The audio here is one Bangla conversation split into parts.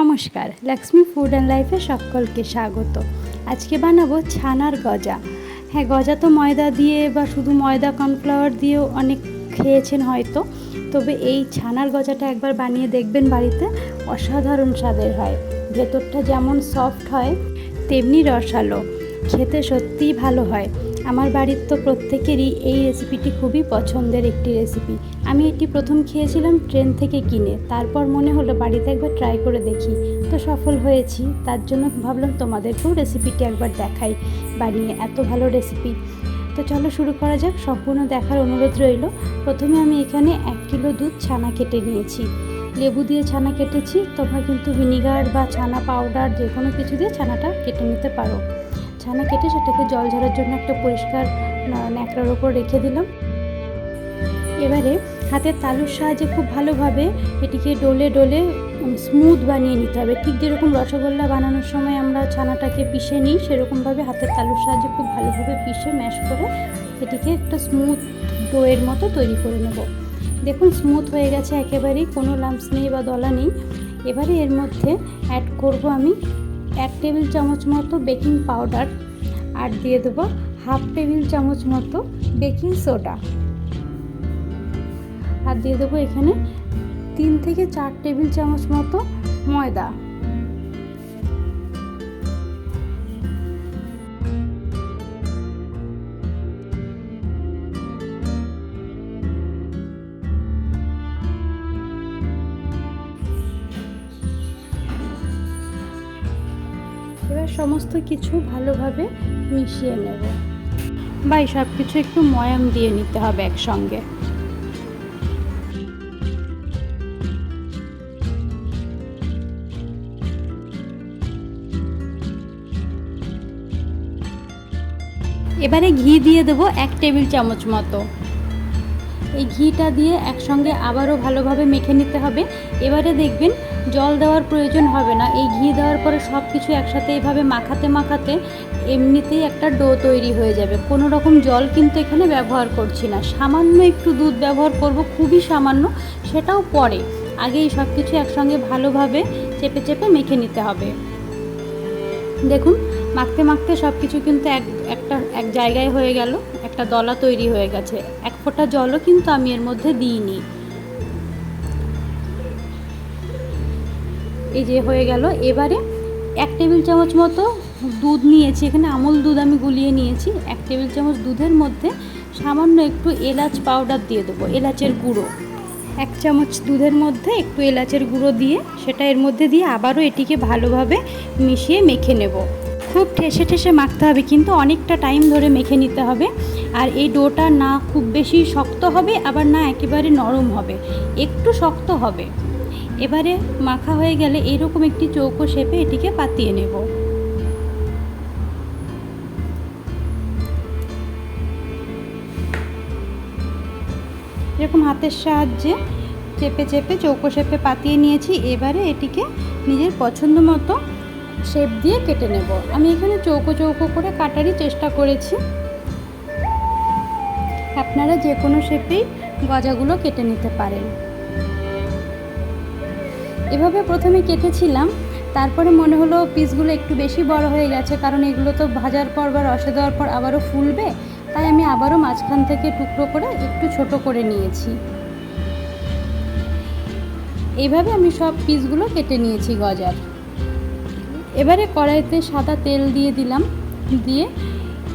নমস্কার লক্ষ্মী ফুড অ্যান্ড লাইফে সকলকে স্বাগত। আজকে বানাবো ছানার গজা। হ্যাঁ গজা তো ময়দা দিয়ে বা শুধু ময়দা কর্নফ্লাওয়ার দিয়েও অনেক খেয়েছেন হয়তো, তবে এই ছানার গজাটা একবার বানিয়ে দেখবেন বাড়িতে, অসাধারণ স্বাদের হয়। ভেতরটা যেমন সফট হয়, তেমনি রসালো, খেতে সত্যিই ভালো হয়। আমার বাড়ির তো প্রত্যেকেরই এই রেসিপিটি খুবই পছন্দের একটি রেসিপি আমি এটি প্রথম খেয়েছিলাম ট্রেন থেকে কিনে। তারপর মনে হলো বাড়িতে একবার ট্রাই করে দেখি। তো সফল হয়েছি। তার জন্য ভাবলাম তোমাদেরকেও রেসিপিটি একবার দেখাই। বানিয়ে এত ভালো রেসিপি তো চলো শুরু করা যাক। সম্পূর্ণ দেখার অনুরোধ রইল। প্রথমে আমি এখানে এক কিলো দুধ ছানা কেটে নিয়েছি। লেবু দিয়ে ছানা কেটেছি। তোমরা কিন্তু ভিনিগার বা ছানা পাউডার যে কোনো কিছু দিয়ে ছানাটা কেটে নিতে পারো। ছানা কেটে সেটাকে জল ঝরার জন্য একটা পরিষ্কার ন্যাকড়ার ওপর রেখে দিলাম। এবারে হাতের তালুর সাহায্যে খুব ভালোভাবে এটিকে ডলে ডলে স্মুথ বানিয়ে নিতে হবে। ঠিক যেরকম রসগোল্লা বানানোর সময় আমরা ছানাটাকে পিষে নিই, সেরকমভাবে হাতের তালুর সাহায্যে খুব ভালোভাবে পিষে, ম্যাশ করে এটিকে একটা স্মুথ ডোয়ের মতো তৈরি করে নেব। দেখুন স্মুথ হয়ে গেছে একেবারেই, কোনো লাম্পস নেই বা দলা নেই। এবারে এর মধ্যে অ্যাড করব আমি এক টেবিল চামচ মতো বেকিং পাউডার আর দিয়ে দেবো হাফ টেবিল চামচ মতো বেকিং সোডা। আর দিয়ে দেবো এখানে তিন থেকে চার টেবিল চামচ মতো ময়দা। সমস্ত কিছু ভালোভাবে মিশিয়ে নেব। বাই সব কিছু একটু ময়াম দিয়ে নিতে হবে একসঙ্গে। এবারে ঘি দিয়ে দেবো এক টেবিল চামচ মতো। এই ঘিটা দিয়ে একসঙ্গে আবারও ভালোভাবে মেখে নিতে হবে। এবারে দেখবেন জল দেওয়ার প্রয়োজন হবে না। এই ঘি দেওয়ার পরে সব কিছু একসাথে এইভাবে মাখাতে মাখাতে এমনিতেই একটা ডো তৈরি হয়ে যাবে। কোনো রকম জল কিন্তু এখানে ব্যবহার করছি না। সামান্য একটু দুধ ব্যবহার করব, খুবই সামান্য, সেটাও পরে। আগেই সব কিছু একসঙ্গে ভালোভাবে চেপে চেপে মেখে নিতে হবে। দেখুন, মাখতে মাখতে সব কিছু কিন্তু এক, একটা, এক জায়গায় হয়ে গেল, একটা দলা তৈরি হয়ে গেছে। এক ফোঁটা জলও কিন্তু আমি এর মধ্যে দিইনি। এই যে হয়ে গেল। এবারে এক টেবিল চামচ মতো দুধ নিয়েছি। এখানে আমুল দুধ আমি গুলিয়ে নিয়েছি। এক টেবিল চামচ দুধের মধ্যে সামান্য একটু এলাচ পাউডার দিয়ে দেবো, এলাচের গুঁড়ো। এক চামচ দুধের মধ্যে একটু এলাচের গুঁড়ো দিয়ে সেটা এর মধ্যে দিয়ে আবারও এটিকে ভালোভাবে মিশিয়ে মেখে নেব। খুব ঠেসে ঠেসে মাখতে হবে, কিন্তু অনেকটা টাইম ধরে মেখে নিতে হবে। আর এই ডোটা না খুব বেশি শক্ত হবে, আবার না একেবারে নরম হবে। একটু শক্ত হবে। এবারে মাখা হয়ে গেলে এরকম একটি চৌকো শেপে এটিকে পাতিয়ে নেব। এরকম হাতের সাহায্যে চেপে চেপে চৌকো শেপে পাতিয়ে নিয়েছি। এবারে এটিকে নিজের পছন্দ মতো শেপ দিয়ে কেটে নেব। আমি এখানে চৌকো চৌকো করে কাটারই চেষ্টা করেছি। আপনারা যে কোনো শেপেই গজাগুলো কেটে নিতে পারেন। এভাবে প্রথমে কেটেছিলাম, তারপরে মনে হলো পিসগুলো একটু বেশি বড় হয়ে গেছে, কারণ এগুলো তো ভাজার পর বা রসে দেওয়ার পর আবারও ফুলবে, তাই আমি আবারও মাঝখান থেকে টুকরো করে একটু ছোট করে নিয়েছি। এইভাবে আমি সব পিসগুলো কেটে নিয়েছি গজার। এবারে কড়াইতে সাদা তেল দিয়ে দিলাম, দিয়ে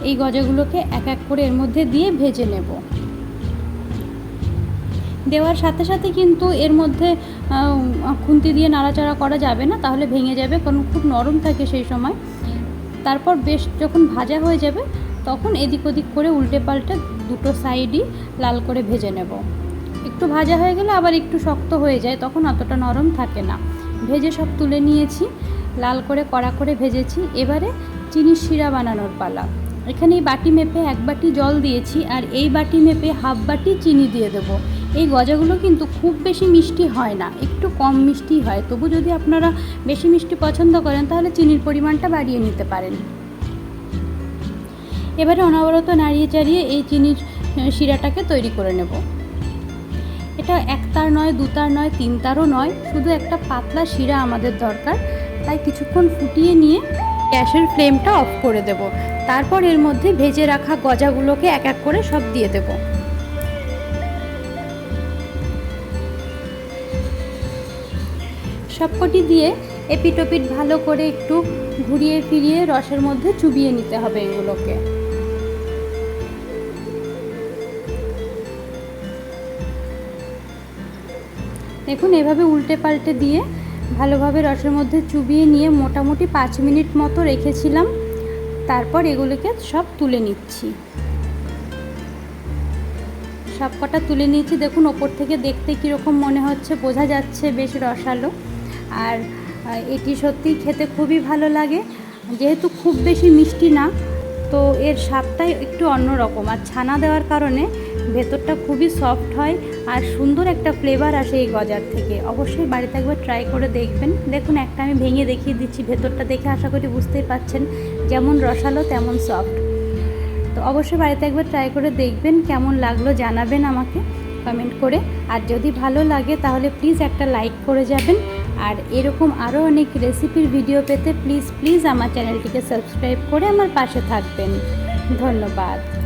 এই গজাগুলোকে এক এক করে এর মধ্যে দিয়ে ভেজে নেব। দেওয়ার সাথে সাথে কিন্তু এর মধ্যে খুন্তি দিয়ে নাড়াচাড়া করা যাবে না, তাহলে ভেঙে যাবে, কারণ খুব নরম থাকে সেই সময়। তারপর বেশ যখন ভাজা হয়ে যাবে, তখন এদিক ওদিক করে উল্টে পাল্টে দুটো সাইডই লাল করে ভেজে নেব। একটু ভাজা হয়ে গেলে আবার একটু শক্ত হয়ে যায়, তখন অতটা নরম থাকে না। ভেজে সব তুলে নিয়েছি, লাল করে কড়া করে ভেজেছি। এবারে চিনির শিরা বানানোর পালা। এখানে এই বাটি মেপে এক বাটি জল দিয়েছি, আর এই বাটি মেপে হাফ বাটি চিনি দিয়ে দেবো। এই গজাগুলো কিন্তু খুব বেশি মিষ্টি হয় না, একটু কম মিষ্টি হয়। তবু যদি আপনারা বেশি মিষ্টি পছন্দ করেন, তাহলে চিনির পরিমাণটা বাড়িয়ে নিতে পারেন। এবারে অনবরত নাড়িয়ে চাড়িয়ে এই চিনির শিরাটাকে তৈরি করে নেব। এটা এক তার নয়, দু তার নয়, তিন তারও নয়, শুধু একটা পাতলা শিরা আমাদের দরকার। তাই কিছুক্ষণ ফুটিয়ে নিয়ে গ্যাসের ফ্লেমটা অফ করে দেব। তারপর এর মধ্যে ভেজে রাখা গজাগুলোকে এক এক করে সব দিয়ে দেব। সবকটি দিয়ে এপিটোপিট ভালো করে একটু ঘুরিয়ে ফিরিয়ে রসের মধ্যে চুবিয়ে নিতে হবে এগুলোকে। দেখুন, এভাবে উল্টে পাল্টে দিয়ে ভালোভাবে রসের মধ্যে চুবিয়ে নিয়ে মোটামুটি পাঁচ মিনিট মতো রেখেছিলাম। তারপর এগুলোকে সব তুলে নিচ্ছি। সব কটা তুলে নিয়েছি। দেখুন, ওপর থেকে দেখতে কীরকম মনে হচ্ছে, বোঝা যাচ্ছে বেশ রসালো। আর এটি সত্যি খেতে খুবই ভালো লাগে। যেহেতু খুব বেশি মিষ্টি না, তো এর স্বাদটাই একটু অন্যরকম আর ছানা দেওয়ার কারণে ভেতরটা খুবই সফট হয় আর সুন্দর একটা ফ্লেভার আসে এই গজার থেকে। অবশ্যই বাড়িতে একবার ট্রাই করে দেখবেন। দেখুন, একটা আমি ভেঙে দেখিয়ে দিচ্ছি ভেতরটা দেখে আশা করি বুঝতেই পাচ্ছেন। যেমন রসালো, তেমন সফট তো অবশ্যই বাড়িতে একবার ট্রাই করে দেখবেন, কেমন লাগল জানাবেন আমাকে কমেন্ট করে। আর যদি ভালো লাগে তাহলে প্লিজ একটা লাইক করে যাবেন। আর এরকম আরও অনেক রেসিপির ভিডিও পেতে প্লিজ প্লিজ আমার চ্যানেলটিকে সাবস্ক্রাইব করে আমার পাশে থাকবেন। ধন্যবাদ।